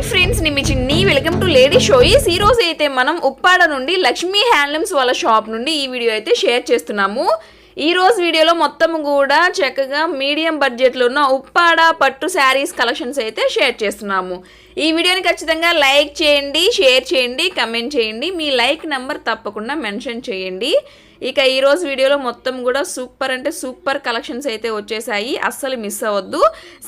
Hi friends నేను మీ చిన్ని. Welcome to lady షోయిస్ ఈ రోజు అయితే మనం ఉప్పాడ నుండి లక్ష్మీ హ్యాండ్లూమ్స్ వాళ్ళ షాప్ నుండి ఈ వీడియో అయితే షేర్ చేస్తున్నాము. ఈ రోజు వీడియోలో మొత్తం కూడా చక్కగా మీడియం బడ్జెట్లో ఉన్న ఉప్పాడ పట్టు శారీస్ కలెక్షన్స్ అయితే షేర్ చేస్తున్నాము. ఈ వీడియోని ఖచ్చితంగా లైక్ చేయండి షేర్ చేయండి కమెంట్ చేయండి. మీ లైక్ నెంబర్ తప్పకుండా మెన్షన్ చేయండి. ఇక ఈ రోజు వీడియోలో మొత్తం కూడా సూపర్ అంటే సూపర్ కలెక్షన్స్ అయితే వచ్చేసాయి. అస్సలు మిస్ అవ్వద్దు.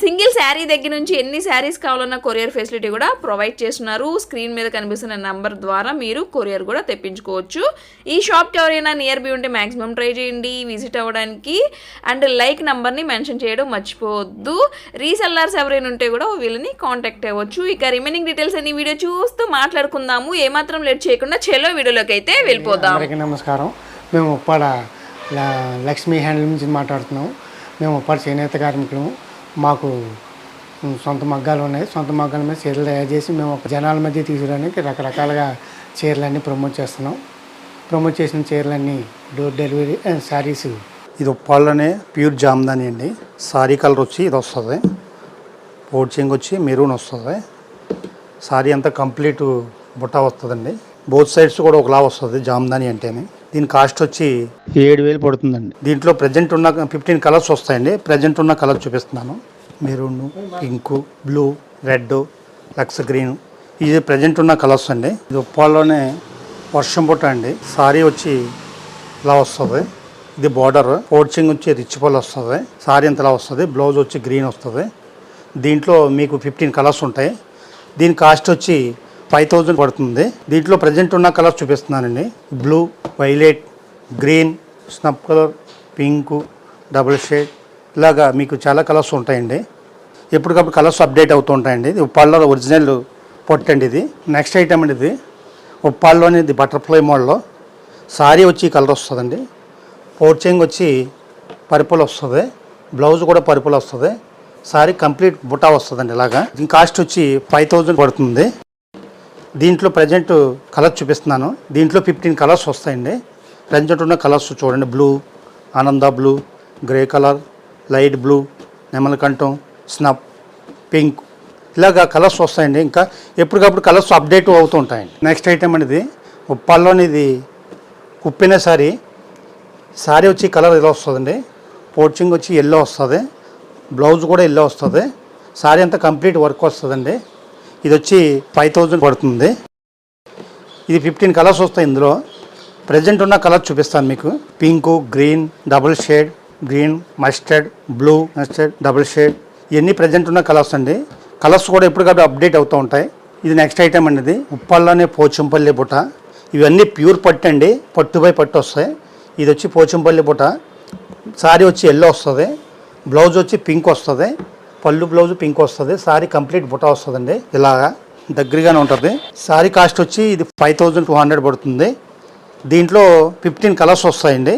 సింగిల్ శారీ దగ్గర నుంచి ఎన్ని శారీస్ కావాలన్న కొరియర్ ఫెసిలిటీ కూడా ప్రొవైడ్ చేస్తున్నారు. స్క్రీన్ మీద కనిపిస్తున్న నంబర్ ద్వారా మీరు కొరియర్ కూడా తెప్పించుకోవచ్చు. ఈ షాప్కి ఎవరైనా నియర్ బై ఉంటే మ్యాక్సిమం ట్రై చేయండి. విజిట్ అవ్వడానికి. అండ్ లైక్ నెంబర్ని మెన్షన్ చేయడం మర్చిపోవద్దు. రీసెల్లర్స్ ఎవరైనా ఉంటే కూడా వీళ్ళని కాంటాక్ట్ అవ్వచ్చు. ఇక రిమైనింగ్ డీటెయిల్స్ అన్ని వీడియో చూస్తూ మాట్లాడుకుందాము. ఏమాత్రం లేట్ చేయకుండా చెలో వీడియోలోకి అయితే వెళ్ళిపోదాం. నమస్కారం. మేము ఉప్పాడ లక్ష్మీ హ్యాండ్లూమ్ నుంచి మాట్లాడుతున్నాం. మేము ఉప్పాడ చేనేత కార్మికులము. మాకు సొంత మగ్గాలు ఉన్నాయి. సొంత మగ్గాల మీద చీరలు తయారు చేసి మేము ఒక జనాల మధ్య తీసుకురావడానికి రకరకాలుగా చీరలన్నీ ప్రమోట్ చేస్తున్నాం. ప్రమోట్ చేసిన చీరలన్నీ డోర్ డెలివరీ అండ్ శారీస్ ఇది ఉప్పాళ్ళనే ప్యూర్ జామ్దాని అండి. సారీ కలర్ వచ్చి ఇది వస్తుంది. పోడ్చింగ్ వచ్చి మెరూన్ వస్తుంది. సారీ అంతా కంప్లీట్ బుట్ట వస్తుందండి. బోత్ సైడ్స్ కూడా ఒకలా వస్తుంది జామ్దాని అంటేనే. దీని కాస్ట్ వచ్చి ఏడు వేలు పడుతుందండి. దీంట్లో ప్రజెంట్ ఉన్న ఫిఫ్టీన్ కలర్స్ వస్తాయండి. ప్రజెంట్ ఉన్న కలర్ చూపిస్తున్నాను. మెరూన్ పింక్ బ్లూ రెడ్ లక్స్ గ్రీన్ ఇది ప్రజెంట్ ఉన్న కలర్స్ అండి. ఇది ఉప్పాల్లోనే వర్షం బుట్ట అండి. సారీ వచ్చి ఇలా వస్తుంది. ఇది బార్డర్ పోర్చింగ్ వచ్చి రిచ్ పల్ వస్తుంది. సారీ అంతలా వస్తుంది. బ్లౌజ్ వచ్చి గ్రీన్ వస్తుంది. దీంట్లో మీకు ఫిఫ్టీన్ కలర్స్ ఉంటాయి. దీని కాస్ట్ వచ్చి ఫైవ్ థౌజండ్ పడుతుంది. దీంట్లో ప్రజెంట్ ఉన్న కలర్స్ చూపిస్తున్నానండి. బ్లూ వైలెట్ గ్రీన్ స్నప్ కలర్ పింక్ డబుల్ షేడ్. ఇలాగా మీకు చాలా కలర్స్ ఉంటాయండి. ఎప్పటికప్పుడు కలర్స్ అప్డేట్ అవుతూ ఉంటాయండి. ఇది ఉప్పాళ్ళలో ఒరిజినల్ పొట్టండి ఇది. నెక్స్ట్ ఐటమ్ అండి ఇది. ఉప్పాళ్ళలోని ఇది బటర్ఫ్లై మోడల్లో. సారీ వచ్చి కలర్ వస్తుందండి. పోర్చింగ్ వచ్చి పర్పుల్ వస్తుంది. బ్లౌజ్ కూడా పర్పుల్ వస్తుంది. సారీ కంప్లీట్ బుటా వస్తుందండి ఇలాగా. దీని కాస్ట్ వచ్చి ఫైవ్ థౌజండ్ పడుతుంది. దీంట్లో ప్రజెంట్ కలర్స్ చూపిస్తున్నాను. దీంట్లో ఫిఫ్టీన్ కలర్స్ వస్తాయండి. ప్రజెంట్ ఉన్న కలర్స్ చూడండి. బ్లూ ఆనంద blue grey colour light blue నెమలకంఠం స్నప్ పింక్ ఇలాగా కలర్స్ వస్తాయండి. ఇంకా ఎప్పటికప్పుడు కలర్స్ అప్డేట్ అవుతూ ఉంటాయండి. నెక్స్ట్ ఐటమ్ అనేది ఉప్పాల్లోని ఇది కుప్పిన సారీ. సారీ వచ్చి కలర్ ఇలా వస్తుందండి. పోర్చింగ్ వచ్చి ఎల్లో వస్తుంది. బ్లౌజ్ కూడా ఎల్లో వస్తుంది. సారీ అంతా కంప్లీట్ వర్క్ వస్తుందండి. ఇది వచ్చి ఫైవ్ థౌజండ్ పడుతుంది. ఇది ఫిఫ్టీన్ కలర్స్ వస్తాయి ఇందులో. ప్రజెంట్ ఉన్న కలర్ చూపిస్తాను మీకు. Pink green double shade green mustard blue mustard double shade ఇవన్నీ ప్రజెంట్ ఉన్న కలర్స్ అండి. కలర్స్ కూడా ఎప్పటికప్పుడు అప్డేట్ అవుతూ ఉంటాయి. ఇది నెక్స్ట్ ఐటమ్ అండి. ఇది ఉప్పల్లోనే పోచంపల్లి బుట్ట. ఇవన్నీ ప్యూర్ పట్టు అండి. పట్టు బై పట్టు వస్తాయి. ఇది వచ్చి పోచంపల్లి బుట్ట. సారీ వచ్చి ఎల్లో వస్తుంది. బ్లౌజ్ వచ్చి పింక్ వస్తుంది. పళ్ళు బ్లౌజ్ పింక్ వస్తుంది సారీ కంప్లీట్ బుట్ట వస్తుందండి ఇలాగా. దగ్గరగానే ఉంటుంది. సారీ కాస్ట్ వచ్చి ఇది ఫైవ్ థౌజండ్ టూ హండ్రెడ్ పడుతుంది. దీంట్లో ఫిఫ్టీన్ కలర్స్ వస్తాయండి.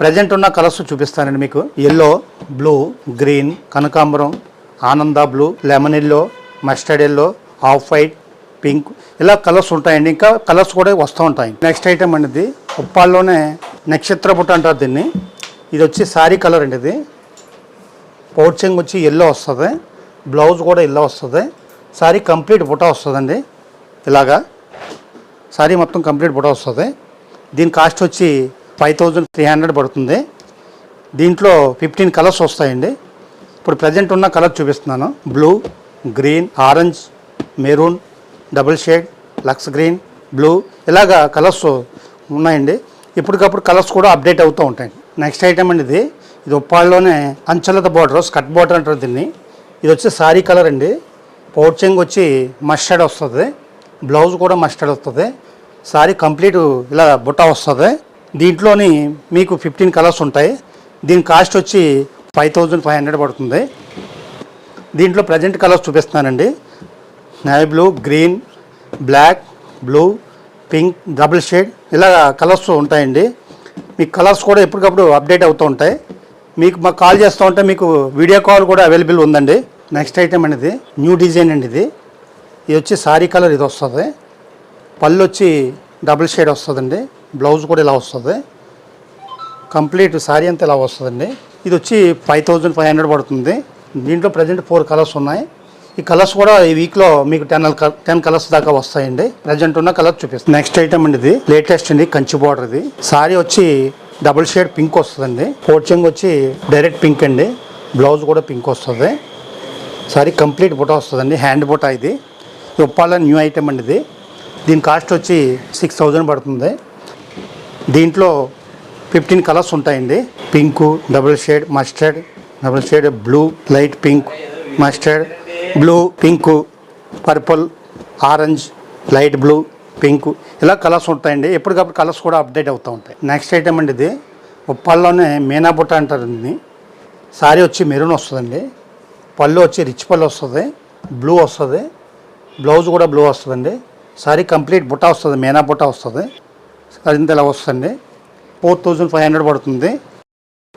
ప్రజెంట్ ఉన్న కలర్స్ చూపిస్తానండి మీకు. ఎల్లో బ్లూ గ్రీన్ కనకాంబరం ఆనంద blue lemon yellow mustard yellow off white pink ఇలా కలర్స్ ఉంటాయండి. ఇంకా కలర్స్ కూడా వస్తూ ఉంటాయి. నెక్స్ట్ ఐటమ్ అనేది ఉప్పాల్లోనే నక్షత్ర బుట్ట అంటారు దీన్ని. ఇది వచ్చి శారీ కలర్ అండి ఇది. పౌచింగ్ వచ్చి ఎల్లో వస్తుంది. బ్లౌజ్ కూడా ఎల్లో వస్తుంది. సారీ కంప్లీట్ బుట్ట వస్తుందండి. ఇలాగా. సారీ మొత్తం కంప్లీట్ బుట్ట వస్తుంది. దీని కాస్ట్ వచ్చి ఫైవ్ థౌజండ్ త్రీ హండ్రెడ్ పడుతుంది. దీంట్లో ఫిఫ్టీన్ కలర్స్ వస్తాయండి. ఇప్పుడు ప్రజెంట్ ఉన్న కలర్ చూపిస్తున్నాను. Blue green orange maroon double shade Lux green blue ఇలాగా కలర్స్ ఉన్నాయండి. ఇప్పటికప్పుడు కలర్స్ కూడా అప్డేట్ అవుతూ ఉంటాయి. నెక్స్ట్ ఐటమ్ అండి ఇది. ఇది ఉప్పాళ్ళలోనే అంచలత బోర్డర్ స్కట్ బోర్డర్ అంటారు దీన్ని. ఇది వచ్చి సారీ కలర్ అండి. పౌచింగ్ వచ్చి మస్టర్డ్ వస్తుంది. బ్లౌజ్ కూడా మస్టర్డ్ వస్తుంది. సారీ కంప్లీట్ ఇలా బుట్ట వస్తుంది. దీంట్లోని మీకు ఫిఫ్టీన్ కలర్స్ ఉంటాయి. దీని కాస్ట్ వచ్చి ఫైవ్ థౌజండ్ ఫైవ్ హండ్రెడ్ పడుతుంది. దీంట్లో ప్రజెంట్ కలర్స్ చూపిస్తున్నానండి. Navy blue green black blue pink double shade ఇలా కలర్స్ ఉంటాయండి. మీకు కలర్స్ కూడా ఎప్పటికప్పుడు అప్డేట్ అవుతూ ఉంటాయి. మీకు మాకు కాల్ చేస్తూ ఉంటే మీకు వీడియో కాల్ కూడా అవైలబుల్ ఉందండి. నెక్స్ట్ ఐటమ్ అనేది న్యూ డిజైన్ అండి ఇది ఇది వచ్చి సారీ కలర్ ఇది వస్తుంది. పళ్ళు వచ్చి డబుల్ షేడ్ వస్తుందండి. బ్లౌజ్ కూడా ఇలా వస్తుంది. కంప్లీట్ సారీ అంతా ఇలా వస్తుందండి. ఇది వచ్చి ఫైవ్ థౌజండ్ ఫైవ్ హండ్రెడ్ పడుతుంది. దీంట్లో ప్రజెంట్ ఫోర్ కలర్స్ ఉన్నాయి. ఈ కలర్స్ కూడా ఈ వీక్లో మీకు టెన్ టెన్ కలర్స్ దాకా వస్తాయండి. ప్రజెంట్ ఉన్న కలర్ చూపిస్తాను నెక్స్ట్ ఐటమ్ అండి ఇది లేటెస్ట్ అండి కంచి బార్డర్ ఇది. సారీ వచ్చి డబుల్ షేడ్ పింక్ వస్తుందండి. పోర్చింగ్ వచ్చి డైరెక్ట్ పింక్ అండి. బ్లౌజ్ కూడా పింక్ వస్తుంది. సారీ కంప్లీట్ బుట్ట వస్తుందండి. హ్యాండ్ బుట్ట ఇది. ఉప్పాల న్యూ ఐటమ్ అండి ఇది. దీని కాస్ట్ వచ్చి సిక్స్ థౌజండ్ పడుతుంది. దీంట్లో ఫిఫ్టీన్ కలర్స్ ఉంటాయండి. Pink double shade mustard double shade blue light pink mustard blue pink purple orange light blue pink ఇలా కలర్స్ ఉంటాయండి. ఎప్పటికప్పుడు కలర్స్ కూడా అప్డేట్ అవుతూ ఉంటాయి. నెక్స్ట్ ఐటమ్ అండి ఇది. ఉప్పాల్లోనే మీనా బుట్ట అంటారండి సారీ వచ్చి మెరూన్ వస్తుందండి. పళ్ళు వచ్చి రిచ్ పళ్ళు వస్తుంది. బ్లూ వస్తుంది. బ్లౌజ్ కూడా బ్లూ వస్తుందండి. సారీ కంప్లీట్ బుట్ట వస్తుంది మీనా బుట్ట వస్తుంది. అదింత ఇలా వస్తుంది ఫోర్ థౌజండ్ ఫైవ్ హండ్రెడ్ పడుతుంది.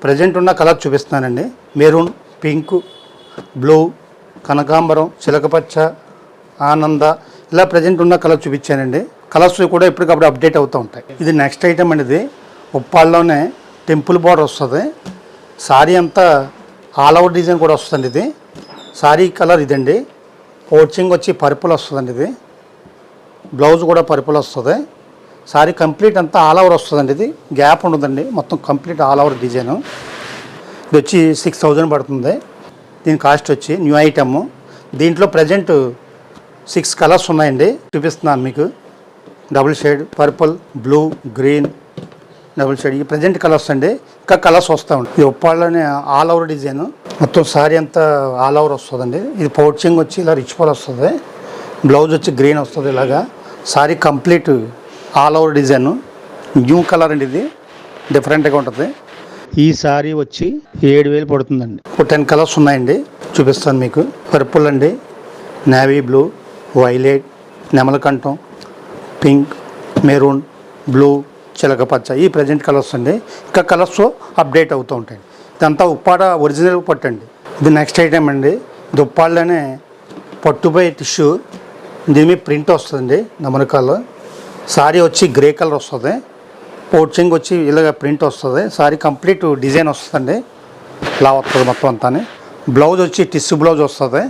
ప్రజెంట్ ఉన్న కలర్ చూపిస్తున్నానండి. మెరూన్ పింక్ బ్లూ కనకాంబరం చిలకపచ్చ ఆనంద ఇలా ప్రజెంట్ ఉన్న కలర్ చూపించానండి. కలర్స్ కూడా ఎప్పటికప్పుడు అప్డేట్ అవుతూ ఉంటాయి. ఇది నెక్స్ట్ ఐటమ్ అనేది ఉప్పాల్లోనే టెంపుల్ బార్డర్ వస్తుంది. సారీ అంతా ఆల్ ఓవర్ డిజైన్ కూడా వస్తుంది ఇది. సారీ కలర్ ఇదండి. పోచింగ్ వచ్చి పర్పుల్ వస్తుందండి ఇది. బ్లౌజ్ కూడా పర్పుల్ వస్తుంది. సారీ కంప్లీట్ అంతా ఆల్ ఓవర్ వస్తుందండి ఇది. గ్యాప్ ఉండదండి. మొత్తం కంప్లీట్ ఆల్ ఓవర్ డిజైన్ ఇది వచ్చి సిక్స్ థౌజండ్ పడుతుంది. దీని కాస్ట్ వచ్చి న్యూ ఐటమ్ దీంట్లో ప్రజెంట్ సిక్స్ కలర్స్ ఉన్నాయండి. చూపిస్తున్నాను మీకు. Double shade purple blue green double shade. ఈ ప్రజెంట్ కలర్స్ అండి. ఇంకా కలర్స్ వస్తూ ఉంటాయి. ఈ ఉప్పాళ్ళనే ఆల్ ఓవర్ డిజైన్. మొత్తం సారీ అంతా ఆల్ ఓవర్ వస్తుందండి. ఇది పౌచింగ్ వచ్చి ఇలా రిచ్ పాల్ వస్తుంది. బ్లౌజ్ వచ్చి గ్రీన్ వస్తుంది ఇలాగా. Sari complete all over design. New colour అండి ఇది. డిఫరెంట్గా ఉంటుంది. ఈ సారీ వచ్చి ఏడు వేలు పడుతుందండి. ఒక టెన్ కలర్స్ ఉన్నాయండి. చూపిస్తాను మీకు. పర్పుల్ అండి. Navy blue. వైలెట్ నెమలకంఠం పింక్ మెరూన్ బ్లూ చిలక పచ్చ. ఈ ప్రజెంట్ కలర్స్ అండి. ఇంకా కలర్స్ అప్డేట్ అవుతూ ఉంటాయి. ఇదంతా ఉప్పాడ ఒరిజినల్ పట్టు అండి ఇది నెక్స్ట్ ఐటెం అండి. ఇది ఉప్పాడలోనే పట్టుపై టిష్యూ దీని మీద ప్రింట్ వస్తుంది నమనకాలు సారీ వచ్చి గ్రే కలర్ వస్తుంది. పోర్చింగ్ వచ్చి ఇలాగ ప్రింట్ వస్తుంది. సారీ కంప్లీట్ డిజైన్ వస్తుందండి. ఇలా వస్తుంది మొత్తం అంతా బ్లౌజ్ వచ్చి టిష్యూ బ్లౌజ్ వస్తుంది.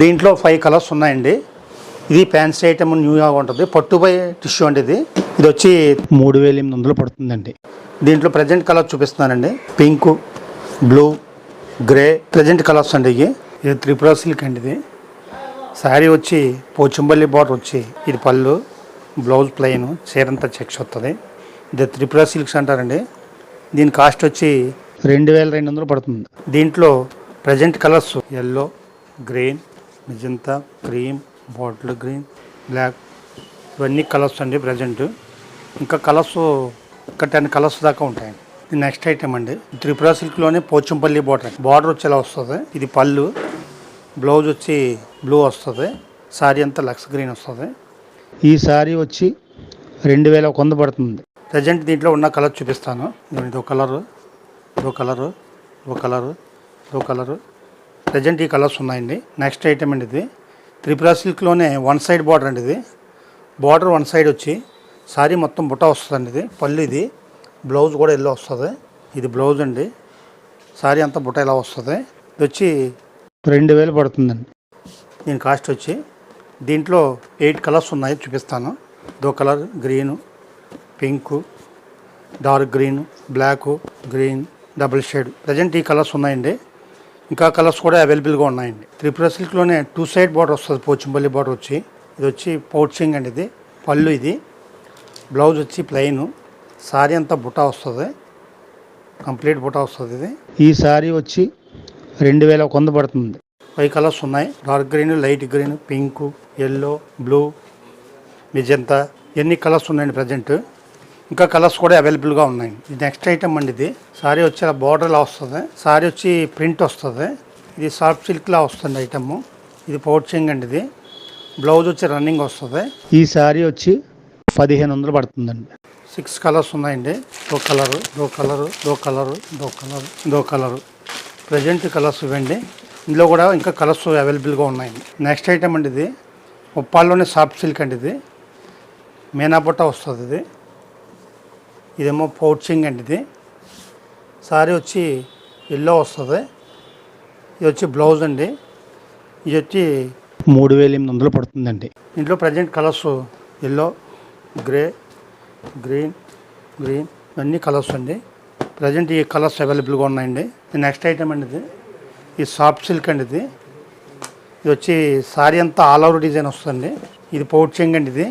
దీంట్లో ఫైవ్ కలర్స్ ఉన్నాయండి. ఇది ఫ్యాన్సీ ఐటమ్ న్యూగా ఉంటుంది. పట్టుపై టిష్యూ అండి ఇది. ఇది వచ్చి మూడు వేల ఎనిమిది వందలు పడుతుందండి. దీంట్లో ప్రజెంట్ కలర్ చూపిస్తున్నానండి. Pink blue grey present colours అండి ఇవి. ఇది త్రిపుర సిల్క్ అండి ఇది. శారీ వచ్చి పోచంపల్లి బార్డర్ వచ్చి ఇది పళ్ళు బ్లౌజ్ ప్లెయిన్ చీరంతా చెక్స్ వస్తుంది. ఇది త్రిపుర సిల్క్స్ అంటారండి. దీని కాస్ట్ వచ్చి రెండు వేల రెండు వందలు పడుతుంది. దీంట్లో present colours yellow green magenta cream bottle green black. ఇవన్నీ కలర్స్ అండి ప్రజెంట్. ఇంకా కలర్స్ ఇంకా టెన్ కలర్స్ దాకా ఉంటాయండి. ఇది నెక్స్ట్ ఐటమ్ అండి. త్రిపుర సిల్క్లోనే పోచంపల్లి బార్డర్ బార్డర్ వచ్చి ఎలా వస్తుంది. ఇది పళ్ళు. బ్లౌజ్ వచ్చి బ్లూ వస్తుంది. సారీ అంతా లక్స్ గ్రీన్ వస్తుంది. ఈ సారీ వచ్చి రెండు వేల ఒక వంద పడుతుంది. ప్రజెంట్ దీంట్లో ఉన్న కలర్ చూపిస్తాను. ఇదో కలరు ఇదో కలరు ఇదో కలరు ఇదో కలరు. ప్రజెంట్ ఈ కలర్స్ ఉన్నాయండి. నెక్స్ట్ ఐటమ్ అండి ఇది. త్రిపుర సిల్క్లోనే వన్ సైడ్ బార్డర్ అండి ఇది. బార్డర్ వన్ సైడ్ వచ్చి సారీ మొత్తం బుట్ట వస్తుందండి ఇది. పళ్ళు ఇది. బ్లౌజ్ కూడా ఎల్లో వస్తుంది. ఇది బ్లౌజ్ అండి. సారీ అంతా బుట్ట ఇలా వస్తుంది. ఇది వచ్చి రెండు వేలు పడుతుందండి. దీని కాస్ట్ వచ్చి దీంట్లో ఎయిట్ కలర్స్ ఉన్నాయి చూపిస్తాను. దో colour green pink dark green black green double shade. Present ఈ కలర్స్ ఉన్నాయండి. ఇంకా కలర్స్ కూడా అవైలబుల్గా ఉన్నాయండి. త్రిపుర సిల్క్లోనే టూ సైడ్ బార్డర్ వస్తుంది పోచంపల్లి బార్డర్ వచ్చి. ఇది వచ్చి పౌచింగ్ అండి ఇది పళ్ళు ఇది. బ్లౌజ్ వచ్చి ప్లెయిన్ సారీ అంతా బుట్ట వస్తుంది. కంప్లీట్ బుట్ట వస్తుంది ఇది. ఈ సారీ వచ్చి రెండు వేల ఒక వంద పడుతుంది. ఫైవ్ కలర్స్ ఉన్నాయి. Dark green light green pink yellow blue magenta. ఎన్ని కలర్స్ ఉన్నాయండి ప్రజెంట్? ఇంకా కలర్స్ కూడా అవైలబుల్గా ఉన్నాయి. ఇది నెక్స్ట్ ఐటమ్ అండి ఇది. సారీ వచ్చి బార్డర్లా వస్తుంది. సారీ వచ్చి ప్రింట్ వస్తుంది. ఇది సాఫ్ట్ సిల్క్లా వస్తుంది ఐటమ్. ఇది పౌచింగ్ అండి ఇది. బ్లౌజ్ వచ్చి రన్నింగ్ వస్తుంది. ఈ సారీ వచ్చి పదిహేను వందలు పడుతుందండి. సిక్స్ కలర్స్ ఉన్నాయండి. దో కలరు దో కలరు దో కలరు దో కలరు దో కలరు ప్రజెంట్ కలర్స్ ఇవ్వండి. ఇందులో కూడా ఇంకా కలర్స్ అవైలబుల్గా ఉన్నాయండి నెక్స్ట్ ఐటమ్ అండి ఇది. ఉప్పాల్లోనే సాఫ్ట్ సిల్క్ అండి ఇది. మీనాబుట్ట వస్తుంది ఇది. ఇదేమో పౌచింగ్ అండి ఇది. సారీ వచ్చి ఎల్లో వస్తుంది. ఇది వచ్చి బ్లౌజ్ అండి. ఇది వచ్చి మూడు వేల ఎనిమిది వందలు పడుతుందండి. ఇంట్లో present colours yellow grey green green అన్ని కలర్స్ అండి. ప్రజెంట్ ఈ కలర్స్ అవైలబుల్గా ఉన్నాయండి. నెక్స్ట్ ఐటమ్ అండి ఇది. ఈ సాఫ్ట్ సిల్క్ అండి ఇది. ఇది వచ్చి సారీ అంతా ఆల్ ఓవర్ డిజైన్ వస్తుంది ఇది పౌచింగ్ అండి ఇది.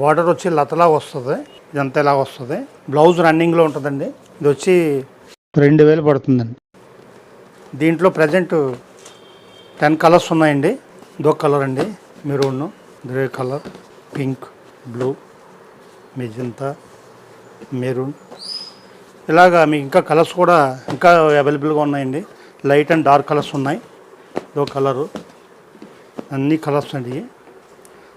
బార్డర్ వచ్చి లతలా వస్తుంది. ఇదంతా ఇలా వస్తుంది. బ్లౌజ్ రన్నింగ్లో ఉంటుందండి. ఇది వచ్చి రెండు వేలు పడుతుందండి. దీంట్లో ప్రజెంట్ టెన్ కలర్స్ ఉన్నాయండి. ఇదో కలర్ అండి. Maroon grey colour pink blue magenta maroon. ఇలాగా మీకు ఇంకా కలర్స్ కూడా ఇంకా అవైలబుల్గా ఉన్నాయండి. లైట్ అండ్ డార్క్ కలర్స్ ఉన్నాయి. ఇదో కలరు. అన్ని కలర్స్ అండి.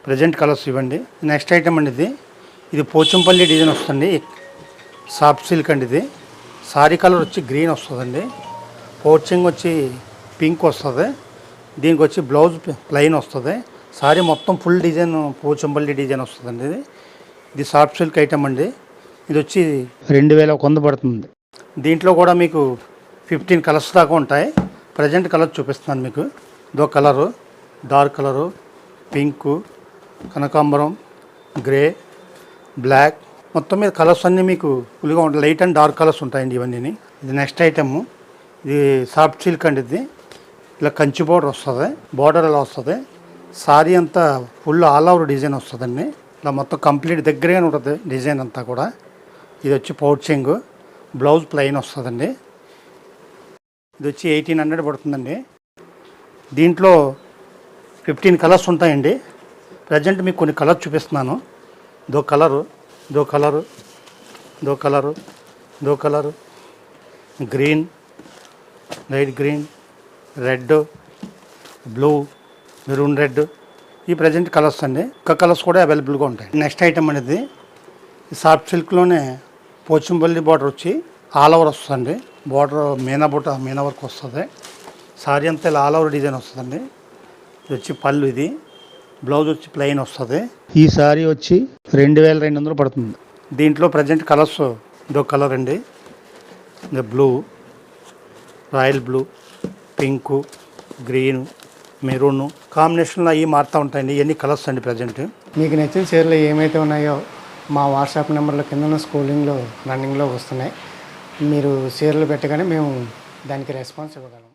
ప్రజెంట్ కలర్స్ ఇవ్వండి. నెక్స్ట్ ఐటమ్ అండి ఇది. ఇది పోచంపల్లి డిజైన్ వస్తుంది సాఫ్ట్ సిల్క్ అండి ఇది. సారీ కలర్ వచ్చి గ్రీన్ వస్తుందండి. పోచింగ్ వచ్చి పింక్ వస్తుంది. దీనికి వచ్చి బ్లౌజ్ ప్లెయిన్ వస్తుంది. సారీ మొత్తం ఫుల్ డిజైన్ పోచంపల్లి డిజైన్ వస్తుందండి ఇది. ఇది సాఫ్ట్ సిల్క్ ఐటమ్ అండి. ఇది వచ్చి రెండు వేల ఒక వంద పడుతుంది. దీంట్లో కూడా మీకు ఫిఫ్టీన్ కలర్స్ దాకా ఉంటాయి. ప్రజెంట్ కలర్ చూపిస్తున్నాను మీకు. ఇదో కలరు డార్క్ కలరు పింకు కనకాంబరం గ్రే బ్లాక్. మొత్తం మీద కలర్స్ అన్నీ మీకు ఫుల్గా ఉంటాయి. లైట్ అండ్ డార్క్ కలర్స్ ఉంటాయండి ఇవన్నీ ఇది నెక్స్ట్ ఐటమ్. ఇది సాఫ్ట్ సిల్క్ అండి ఇది. ఇలా కంచి బోర్డర్ వస్తుంది. బోర్డర్ ఇలా వస్తుంది. సారీ అంతా ఫుల్ ఆల్ ఓవర్ డిజైన్ వస్తుందండి. ఇలా మొత్తం కంప్లీట్ దగ్గరగానే ఉంటుంది డిజైన్ అంతా కూడా. ఇది వచ్చి పౌచింగ్ బ్లౌజ్ ప్లెయిన్ వస్తుందండి. ఇది వచ్చి ఎయిటీన్ హండ్రెడ్ పడుతుందండి. దీంట్లో ఫిఫ్టీన్ కలర్స్ ఉంటాయండి. ప్రజెంట్ మీకు కొన్ని కలర్స్ చూపిస్తున్నాను. దో కలరు దో కలరు దో కలరు దో colour. Green light green red blue maroon red. ఈ ప్రజెంట్ కలర్స్ అండి. ఇంకా కలర్స్ కూడా అవైలబుల్గా ఉంటాయి. నెక్స్ట్ ఐటమ్ అనేది సాఫ్ట్ సిల్క్లోనే పోచంపల్లి బార్డర్ వచ్చి ఆల్ ఓవర్ వస్తుందండి. బార్డర్ మీనా బుట్ట మీనా వరకు వస్తుంది. సారీ అంతా ఇలా ఆల్ ఓవర్ డిజైన్ వస్తుందండి. ఇది వచ్చి పళ్ళు ఇది. బ్లౌజ్ వచ్చి ప్లెయిన్ వస్తుంది. ఈ సారీ వచ్చి రెండు వేల రెండు వందలు పడుతుంది. దీంట్లో ప్రజెంట్ కలర్స్ ఇదో కలర్ అండి. Blue royal blue pink green maroon కాంబినేషన్లో అవి మారుతూ ఉంటాయండి. ఇవన్నీ కలర్స్ అండి ప్రజెంట్ మీకు నచ్చిన చీరలు ఏమైతే ఉన్నాయో మా వాట్సాప్ నెంబర్లో కింద స్కూలింగ్లో రన్నింగ్లో వస్తున్నాయి. మీరు చీరలు పెట్టగానే మేము దానికి రెస్పాన్స్ ఇవ్వగలం.